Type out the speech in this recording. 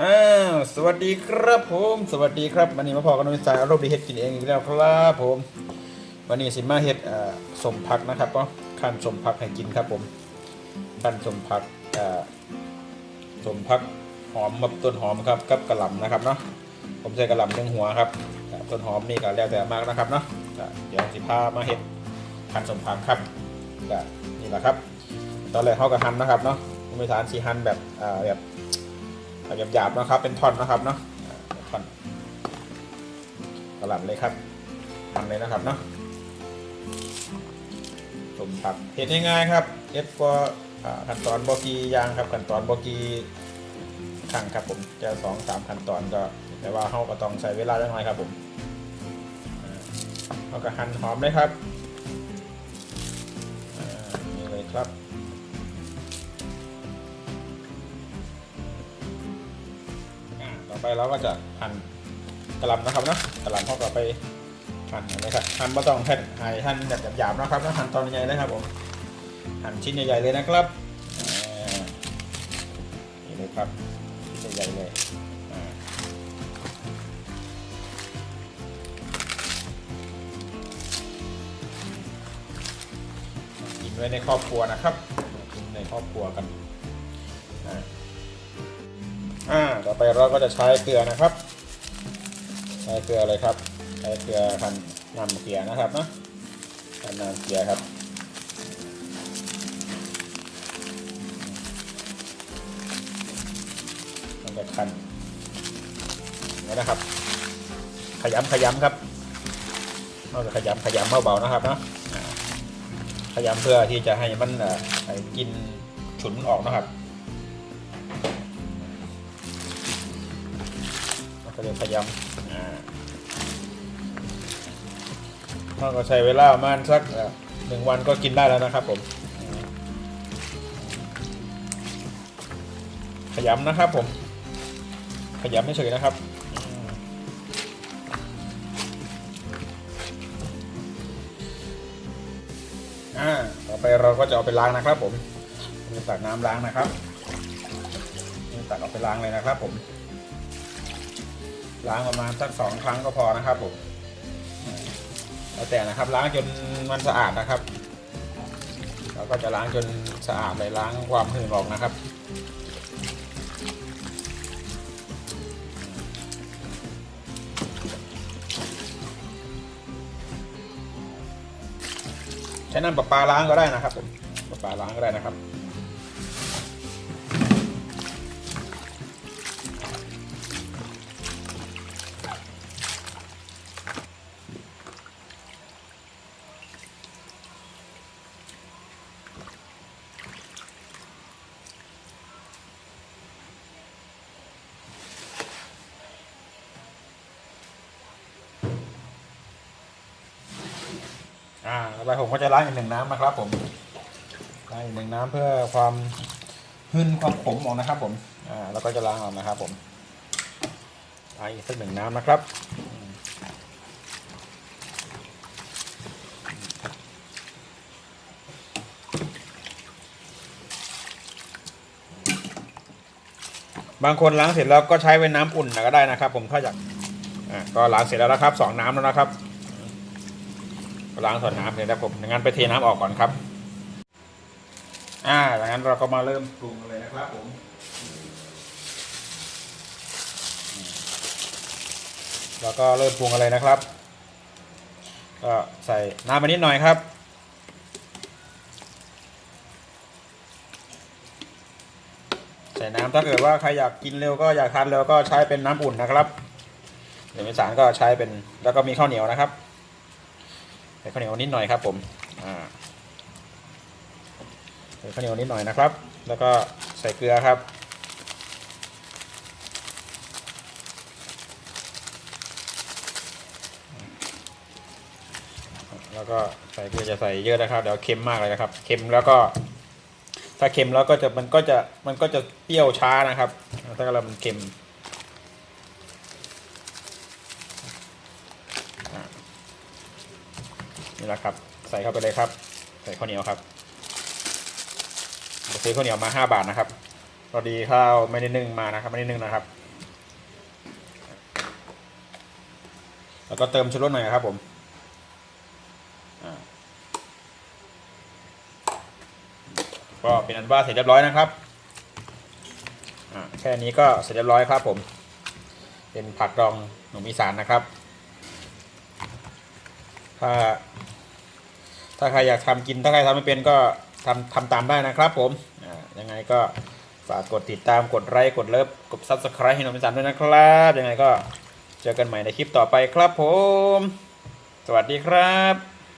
อ้าวสวัสดีครับผม สวัสดีครับวันนี้มาพอกันในสายอารมณ์ดีเฮ็ดกินเองอีกแล้วครับผม วันนี้สิมาเฮ็ดสมผักนะครับก็ขั้นสมผักให้กินครับผมขั้นสมผักสมผักหอมแบบต้นหอมครับกับกระหล่ำนะครับเนาะผมใส่กระหล่ำหนึ่งหัวครับต้นหอมนี่ก็แล้วแต่มากนะครับเนาะอ่าเดี๋ยวสิพามาเฮ็ดขั้นสมผักครับนี่แหละครับ ตอนแรกเขาก็หั่นนะครับเนาะผมไปทานสีหั่นแบบอ่า แบบหยาบๆนะครับ เป็นท่อนนะครับเนาะท่อนกระหล่ำเลยครับทำเลยนะครับเนาะสมผักเห็ดง่ายๆครับเอ็ดก็ขั้นตอนโบกียางครับขั้นตอนโบกีขั้งครับผมจะสองสามขั้นตอนก็แต่ว่าเขาก็ต้องใช้เวลาเล็กน้อยครับผมเราก็หั่นหอมเลยครับนี่เลยครับ ต่อไปเราก็จะหั่นกระหลำนะครับเนาะกระหลำเขาก็ไปหั่นเลยครับหั่นไม่ต้องแผ่นหั่นหั่นแบบหยาบๆนะครับนะหั่นตอนใหญ่เลยครับผมหั่นชิ้นใหญ่ๆเลยนะครับนี่เลยครับชิ้นใหญ่ๆเลยกินไว้ในครอบครัวนะครับกินในครอบครัวกันอ่า อ่าต่อไปเราก็จะใช้เกลือนะครับใช้เกลือเลยครับใช้เกลือพันนำเกลือนะครับเนาะพันนำเกลือครับมันจะคันนี่นะครับ ขยำขยำครับเราจะขยำขยำเบาๆนะครับเนาะขยำเพื่อที่จะให้มันเอ่อให้กินฉุนออกนะครับ ก็จะพยายามอ่าเราก็ใช้เวลาประมาณสักหนึ่งวันก็กินได้แล้วนะครับผม ขยำนะครับผม ขยำไม่เฉยนะครับอ่าต่อไปเราก็จะเอาไปล้างนะครับ ผมจะตักน้ำล้างนะครับตักเอาไปล้างเลยนะครับผม ล้างประมาณสักสองครั้งก็พอนะครับผมแล้วแต่นะครับล้างจนมันสะอาดนะครับเราก็จะล้างจนสะอาดเลยล้างความหืนออกนะครับใช้น้ำประปาล้างก็ได้นะครับผมประปาล้างก็ได้นะครับ อ่าต่อไปผมก็จะล้างอีกหนึ่งน้ำนะครับผมล้างอีกหนึ่งน้ำเพื่อความหึ่นความขมออกนะครับ ผม อ่า แล้วก็จะล้างออกนะครับ ผมล้างอีกสักหนึ่งน้ำนะครับบางคนล้างเสร็จแล้วก็ใช้เป็นน้ำอุ่นก็ได้นะครับ ผมถ้าอยากอ่าก็ล้างเสร็จแล้วนะครับสองน้ำแล้วนะครับ ล้างส่วนน้ำเลยนะผมงั้นไปเทน้ำออกก่อนครับ อ่าดังนั้นเราก็มาเริ่มปรุงกันเลยนะครับผมแล้วก็เริ่มปรุงกันเลยนะครับ ก็ใส่น้ำไปนิดหน่อยครับ ใส่น้ำถ้าเกิดว่าใครอยากกินเร็วก็อยากทานเร็วก็ใช้เป็นน้ำอุ่นนะครับเดี๋ยวอีสานก็ใช้เป็นแล้วก็มีข้าวเหนียวนะครับ ใส่ข้าวเหนียวนิดหน่อยครับผมอ่าใส่ข้าวเหนียวนิดหน่อยนะครับ แล้วก็ใส่เกลือครับแล้วก็ใส่เกลือจะใส่เยอะนะครับเดี๋ยวเค็มมากเลยนะครับเค็มแล้วก็ ถ้าเค็มแล้วก็จะมันก็จะมันก็จะเปรี้ยวช้านะครับ ถ้าเรามันเค็ม นี่นะครับ ใส่เข้าไปเลยครับ ใส่ข้าวเหนียวครับซื้อข้าวเหนียวมาห้าบาทนะครับเราดีข้าวไม่ได้นึ่งมานะครับ ไม่ได้นึ่งนะครับ แล้วก็เติมชูรสหน่อยครับผมก็เป็นอันว่าเสร็จเรียบร้อยนะครับแค่นี้ก็เสร็จเรียบร้อยครับผม เป็นผักดองหนุ่มอีสานนะครับ ถ้า ถ้าใครอยากทำกินถ้าใครทำไม่เป็นก็ทำทำตามได้นะครับผมยังไงก็ฝากกดติดตามกดไลค์กดเลิฟกดซับสไครต์ให้น้องเป็นสามด้วยนะครับยังไงก็เจอกันใหม่ในคลิปต่อไปครับผม สวัสดีครับ